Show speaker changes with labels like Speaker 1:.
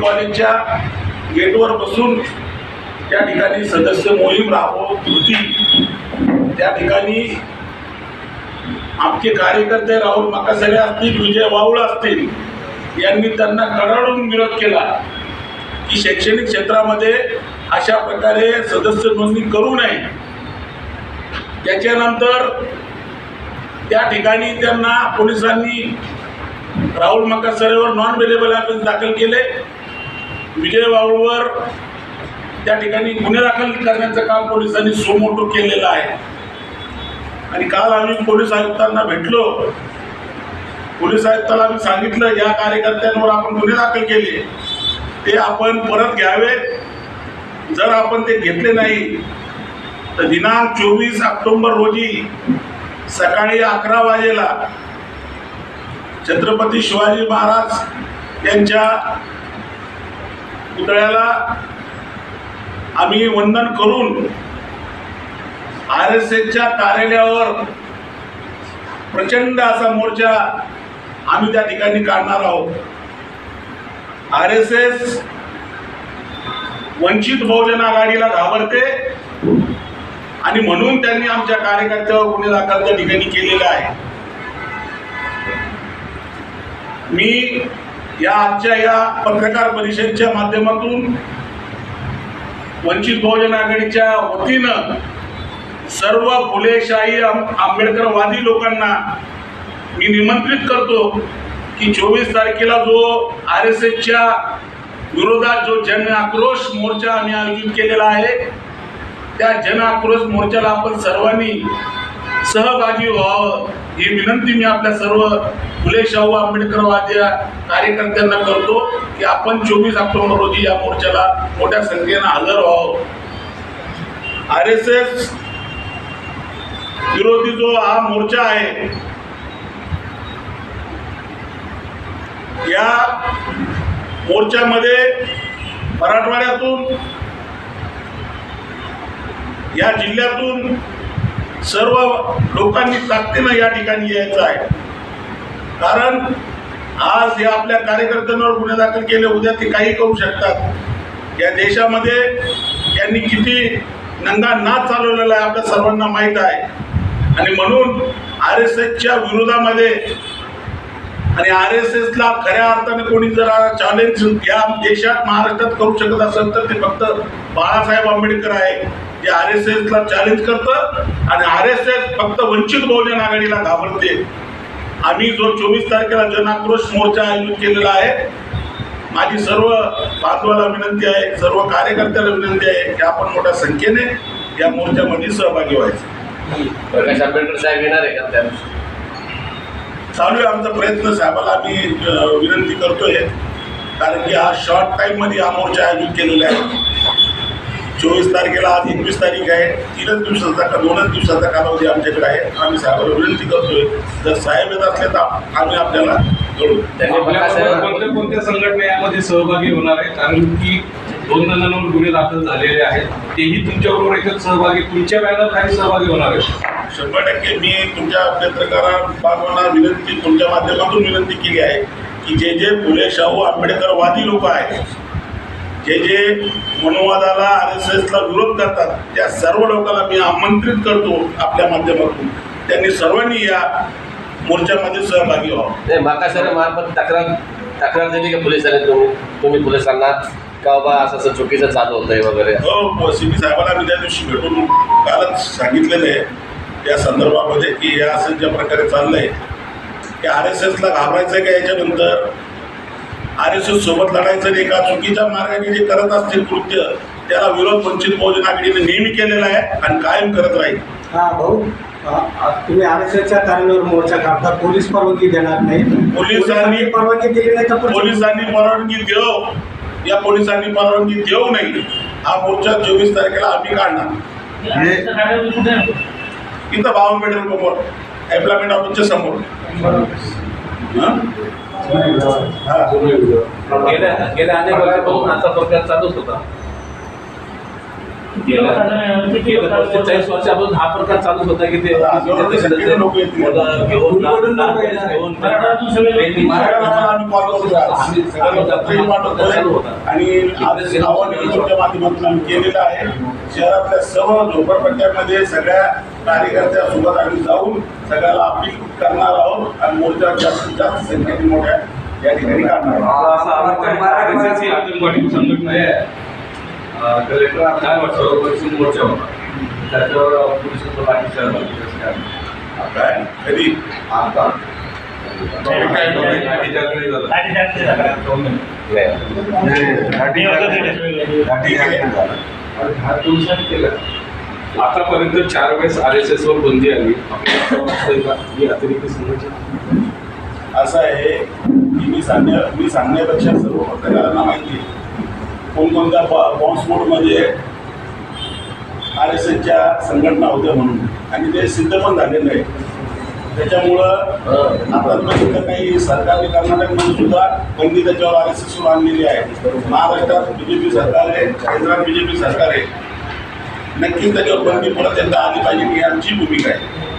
Speaker 1: कॉलेजच्या गेटवर बसून त्या ठिकाणी सदस्य मोहीम राबवत होती. त्या ठिकाणी आमचे कार्यकर्ते राहुल माकासरे असतील विजय वाऊळ असतील यांनी त्यांना कडाडून विरोध केला की शैक्षणिक क्षेत्रामध्ये अशा प्रकारे सदस्य नोंदणी करू नये. त्याच्यानंतर त्या ठिकाणी त्यांना पोलिसांनी राहुल मकासरेवर नॉन अवेलेबल ॲफेन्स दाखल केले. विजय वाळूवर त्या ठिकाणी गुन्हे दाखल करण्याचं काम पोलिसांनी सोमोटो केलेलं आहे. आणि काल आम्ही पोलीस आयुक्तांना भेटलो. पोलीस आयुक्ताला आम्ही सांगितलं या कार्यकर्त्यांवर आपण गुन्हे दाखल केले. ते आपण परत घ्यावे. जर आपण ते घेतले नाही तर दिनांक चोवीस ऑक्टोंबर रोजी सकाळी अकरा वाजेला छत्रपती शिवाजी महाराज यांच्या पुतळ्याला आम्ही वंदन करून आर एस एसच्या कार्यालयावर प्रचंड असा मोर्चा आम्ही त्या ठिकाणी काढणार आहोत. R S S Vanchit Bahujan आघाडीला घाबरते आणि म्हणून त्यांनी आमच्या कार्यकर्त्यावर गुन्हे दाखल त्या ठिकाणी केलेला आहे. मी या आजच्या या पत्रकार परिषदेच्या माध्यमातून वंचित बहुजन आघाडीच्या वतीनं सर्व फुलेशाही आंबेडकरवादी लोकांना मी निमंत्रित करतो की चोवीस तारखेला जो आर एस एसच्या विरोधात जो जन आक्रोश मोर्चा आम्ही आयोजित केलेला आहे त्या जन आक्रोश मोर्चाला आपण सर्वांनी सहभागी व्हावं ही विनंती मी आपल्या सर्व फुले शाहू आंबेडकरवादी कार्यकर्त्यांना करतो की आपण चोवीस ऑक्टोबर रोजी या मोर्चाला मोठ्या संख्येनं हजर व्हावं. आर एस एस विरोधी जो हा मोर्चा आहे या मोर्चामध्ये मराठवाड्यातून या जिल्ह्यातून सर्व लोकांनी ताकदीनं या ठिकाणी यायचं आहे. कारण आज या आपल्या कार्यकर्त्यांवर गुन्हे दाखल केले उद्या ते काही करू शकतात. या देशामध्ये त्यांनी किती नंगा नाच चालवलेला आहे आपल्या सर्वांना माहीत आहे. आणि म्हणून आर एस एसच्या विरोधामध्ये आणि आर एस एसला खऱ्या अर्थाने कोणी जर चॅलेंज या देशात महाराष्ट्रात करू शकत असेल तर ते फक्त बाळासाहेब आंबेडकर आहे जे आर एस एसला चॅलेंज करतं आणि आर एस एस फक्त वंचित बहुजन आघाडीला घाबरते. आम्ही जो चोवीस तारखेला जनाक्रोश मोर्चा आयोजित केलेला आहे माझी सर्व बांधवाला विनंती आहे सर्व कार्यकर्त्याला विनंती आहे की आपण मोठ्या संख्येने या मोर्चामध्ये सहभागी व्हायचं.
Speaker 2: प्रकाश आंबेडकर साहेब येणार आहे का
Speaker 1: चालू आहे आमचा प्रयत्न साहेबाला आम्ही विनंती करतोय. कारण की हा शॉर्ट टाईममध्ये हा मोर्चा आयोजित केलेला आहे. चोवीस तारखेला आज एकवीस तारीख आहे. तीनच दिवसाचा का दोनच दिवसाचा कालावधी आमच्याकडे आहे. आम्ही साहेबाला विनंती करतोय जर साहेब येत असले तर आम्ही आपल्याला
Speaker 3: कोणत्या कोणत्या संघटना यामध्ये सहभागी होणार आहे? कारण की दोन जणांवर गुन्हे दाखल झालेले आहेत. तेही तुमच्याबरोबर याच्यात सहभागी तुमच्या बॅनर खाली सहभागी होणार आहेत.
Speaker 1: शंभर टक्के मी तुमच्या पत्रकारा बांधवांना विनंती तुमच्या माध्यमातून विनंती केली आहे की जे जे फुले शाहू आंबेडकरवादी लोक आहेत जे जे मनोवादाला आर एस एसला विरोध करतात त्या सर्व लोकांना मी आमंत्रित करतो आपल्या माध्यमातून. त्यांनी सर्वांनी या मोर्चामध्ये सहभागी व्हावं.
Speaker 2: नाही माकासरे मार्फत तक्रार तक्रार दिली का पोलिसांनी तुम्ही? तुम्ही पोलिसांना का बाबा असं असं चुकीचं चालू होतंय वगैरे?
Speaker 1: हो सी पी साहेबांना मी त्या दिवशी भेटून कालच सांगितलेलं आहे या संदर्भामध्ये की या असं ज्या प्रकारे चाललंय की आर एस एसला घाबरायचं आहे का याच्यानंतर? आर एस एस सोबत लढायचं नाही का चुकीच्या मार्गाने जे करत असतील कृत्य त्याला विरोध वंचित बहुजन आघाडीने नेहमी केलेला आहे आणि कायम करत राहील.
Speaker 4: हा भाऊ तुम्ही आर एस एसच्या कार्यालयावर मोर्चा काढता पोलीस परवानगी देणार नाही.
Speaker 1: पोलिसांनी-
Speaker 4: परवानगी दिली नाही तर
Speaker 1: पोलिसांनी परवानगी देऊ. या पोलिसांनी परवानगी देऊ नये हा मोर्चा चोवीस तारखेला आम्ही काढणार. इथं भाव पेट्रोल पंपवर एम्प्लॉयमेंट ऑफिसच्या समोर.
Speaker 3: गेल्या गेल्या अनेक वर्षापासून असा प्रकार चालूच होता
Speaker 2: चाळीस वर्षापासून हा प्रकार चालूच होता की ते
Speaker 1: आता आणि आज माध्यमातून आम्ही केलेलं आहे शहरातल्या सर्व झोपडपट्ट्यामध्ये सगळ्या कार्यकर्त्या सोबत आम्ही जाऊन सगळ्याला अपील करणार मोर्चा जास्तीत जास्त संख्येने मोठ्या या ठिकाणी काढणार आहोत
Speaker 3: RSS आतंकवादी संघटना आहे अं, कलेक्टर काय वाटतं पश्चिम मोर्चा होता त्याच्यावर पोलिसांचं बाकी काय?
Speaker 1: काय कधी
Speaker 3: आता झालं. आतापर्यंत चार वेळेस आर एस एस वर बंदी आली. ही अतिरिक्त संघटना
Speaker 1: असं आहे की मी सांगण्या मी सांगण्यापेक्षा सर्व पत्रकारांना माहिती कोणकोणत्या बॉम्ब स्फोटमध्ये आर एस एसच्या संघटना होत्या म्हणून. आणि ते सिद्ध पण झालेलं आहे त्याच्यामुळं आतापर्यंत काही सरकारने कर्नाटकमध्ये सुद्धा बंदी त्याच्यावर आर एस एसवर आणलेली आहे. महाराष्ट्रात बी जे पी सरकार आहे केंद्रात बी जे पी सरकार आहे. नक्कीच त्याच्यावर बंदी परत एकदा आली पाहिजे ही आमची भूमिका आहे.